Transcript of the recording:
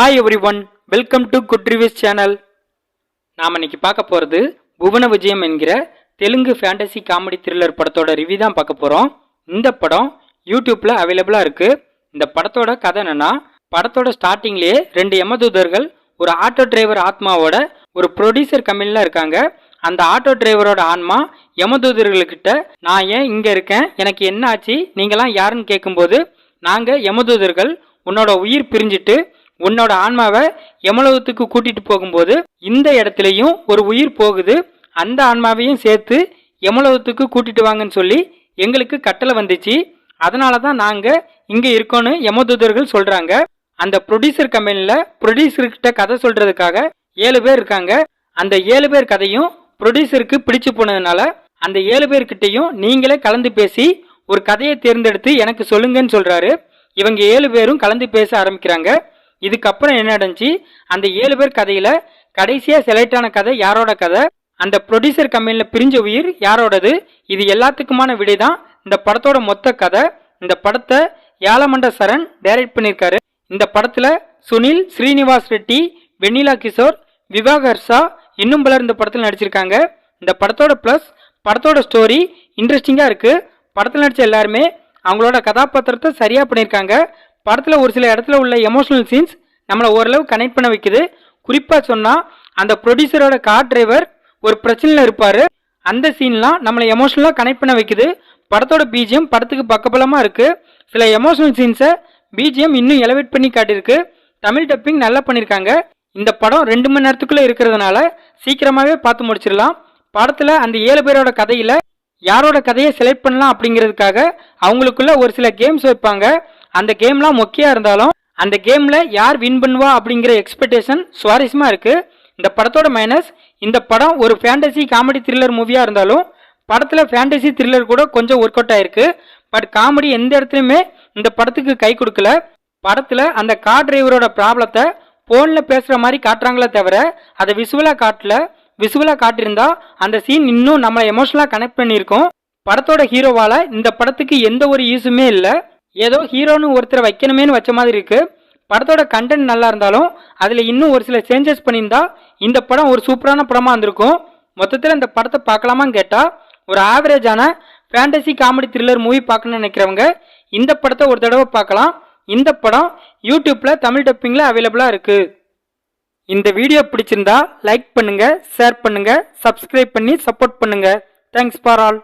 Hi everyone welcome to good reviews channel நாம் இன்னைக்கு பார்க்க போகிறது புவன விஜயம் என்கிற தெலுங்கு ஃபேண்டசி காமெடி த்ரில்லர் படத்தோட ரிவ்யூ தான் பார்க்க போகிறோம் இந்த படம் யூடியூப்பில் அவைலபிளாக இருக்குது இந்த படத்தோட கதை என்னென்னா படத்தோட ஸ்டார்டிங்லேயே ரெண்டு யமதூதர்கள் ஒரு ஆட்டோ டிரைவர் ஆத்மாவோட ஒரு ப்ரொடியூசர் கம்பெனியில் இருக்காங்க. அந்த ஆட்டோ டிரைவரோட ஆன்மா யமதூதர்கள்கிட்ட நான் ஏன் இங்கே இருக்கேன்? எனக்கு என்ன ஆச்சு? நீங்களாம் யாருன்னு கேட்கும்போது நாங்கள் யமதூதர்கள் உன்னோட உயிர் பிரிஞ்சிட்டு உன்னோட ஆன்மாவை எமலோகத்துக்கு கூட்டிட்டு போகும்போது இந்த இடத்துலையும் ஒரு உயிர் போகுது. அந்த ஆன்மாவையும் சேர்த்து எமலோகத்துக்கு கூட்டிட்டு வாங்கன்னு சொல்லி எங்களுக்கு கட்டளை வந்துச்சு. அதனால தான் நாங்கள் இங்கே இருக்கோன்னு யமதூதர்கள் சொல்கிறாங்க அந்த ப்ரொடியூசர் கம்பெனியில் ப்ரொடியூசர்கிட்ட கதை சொல்கிறதுக்காக ஏழு பேர் இருக்காங்க. அந்த ஏழு பேர் கதையும் ப்ரொடியூசருக்கு பிடிச்சு போனதுனால அந்த ஏழு பேர்கிட்டையும் நீங்களே கலந்து பேசி ஒரு கதையை தேர்ந்தெடுத்து எனக்கு சொல்லுங்கன்னு சொல்கிறாரு இவங்க ஏழு பேரும் கலந்து பேச ஆரம்பிக்கிறாங்க. இதுக்கப்புறம் என்ன நடந்துச்சு? அந்த ஏழு பேர் கதையில கடைசியா செலக்ட் ஆன கதை யாரோட கதை? அந்த ப்ரொடியூசர் கம்பெனியில் பிரிஞ்ச உயிர் யாரோடது? இது எல்லாத்துக்குமான விடை தான் இந்த படத்தோட மொத்த கதை இந்த படத்தை யாலமண்ட சரண் டைரக்ட் பண்ணியிருக்காரு. இந்த படத்தில் சுனில் ஸ்ரீனிவாஸ் ரெட்டி வெண்ணிலா கிஷோர் விவாக் ஹர்ஷா இன்னும் பலர் இந்த படத்தில் நடிச்சிருக்காங்க. இந்த படத்தோட ப்ளஸ் படத்தோட ஸ்டோரி இன்ட்ரெஸ்டிங்காக இருக்குது படத்தில் நடித்த எல்லாருமே அவங்களோட கதாபாத்திரத்தை சரியாக பண்ணியிருக்காங்க. படத்தில் ஒரு சில இடத்துல உள்ள எமோஷனல் சீன்ஸ் நம்மளை ஓரளவு கனெக்ட் பண்ண வைக்குது. குறிப்பாக சொன்னால் அந்த ப்ரொடியூசரோட கார் டிரைவர் ஒரு பிரச்சனையில் இருப்பார். அந்த சீன்லாம் நம்மளை எமோஷனலாக கனெக்ட் பண்ண வைக்குது. படத்தோட பிஜிஎம் படத்துக்கு பக்கபலமாக இருக்குது சில எமோஷனல் சீன்ஸை பிஜிஎம் இன்னும் எலவேட் பண்ணி காட்டியிருக்கு. தமிழ் டப்பிங் நல்லா பண்ணியிருக்காங்க. இந்த படம் ரெண்டு மணி நேரத்துக்குள்ளே இருக்கிறதுனால சீக்கிரமாகவே பார்த்து முடிச்சிடலாம். படத்தில் அந்த ஏழு பேரோட கதையில் யாரோட கதையை செலக்ட் பண்ணலாம் அப்படிங்கிறதுக்காக அவங்களுக்குள்ள ஒரு சில கேம்ஸ் வைப்பாங்க. அந்த கேம்லாம் மொக்கையாக இருந்தாலும் அந்த கேமில் யார் வின் பண்ணுவா அப்படிங்கிற எக்ஸ்பெக்டேஷன் சுவாரஸ்யமாக இருக்குது இந்த படத்தோட மைனஸ் இந்த படம் ஒரு ஃபேண்டசி காமெடி த்ரில்லர் மூவியாக இருந்தாலும் படத்தில் ஃபேண்டசி த்ரில்லர் கூட கொஞ்சம் ஒர்க் அவுட் ஆயிருக்கு. பட் காமெடி எந்த இடத்துலையுமே இந்த படத்துக்கு கை கொடுக்கல. படத்தில் அந்த கார் டிரைவரோட ப்ராப்ளத்தை ஃபோனில் பேசுகிற மாதிரி காட்டுறாங்களே தவிர அதை விஷுவலாக காட்டல. விஷுவலாக காட்டியிருந்தா அந்த சீன் இன்னும் நம்மளை எமோஷனலாக கனெக்ட் பண்ணியிருக்கோம். படத்தோட ஹீரோவால் இந்த படத்துக்கு எந்த ஒரு யூஸுமே இல்லை. ஏதோ ஹீரோன்னு ஒருத்தரை வைக்கணுமேனு வச்ச மாதிரி இருக்குது படத்தோட கண்டென்ட் நல்லா இருந்தாலும் அதில் இன்னும் ஒரு சில சேஞ்சஸ் பண்ணியிருந்தா இந்த படம் ஒரு சூப்பரான படமாக இருந்திருக்கும். மொத்தத்தில் இந்த படத்தை பார்க்கலாமான்னு கேட்டால் ஒரு ஆவரேஜான ஃபேண்டசி காமெடி த்ரில்லர் மூவி பார்க்கணும்னு நினைக்கிறவங்க இந்த படத்தை ஒரு தடவை பார்க்கலாம். இந்த படம் யூடியூப்பில் தமிழ் டப்பிங்கில் அவைலபிளாக இருக்குது இந்த வீடியோ பிடிச்சிருந்தா லைக் பண்ணுங்கள் ஷேர் பண்ணுங்கள் சப்ஸ்கிரைப் பண்ணி சப்போர்ட் பண்ணுங்கள் தேங்க்ஸ் ஃபார் ஆல்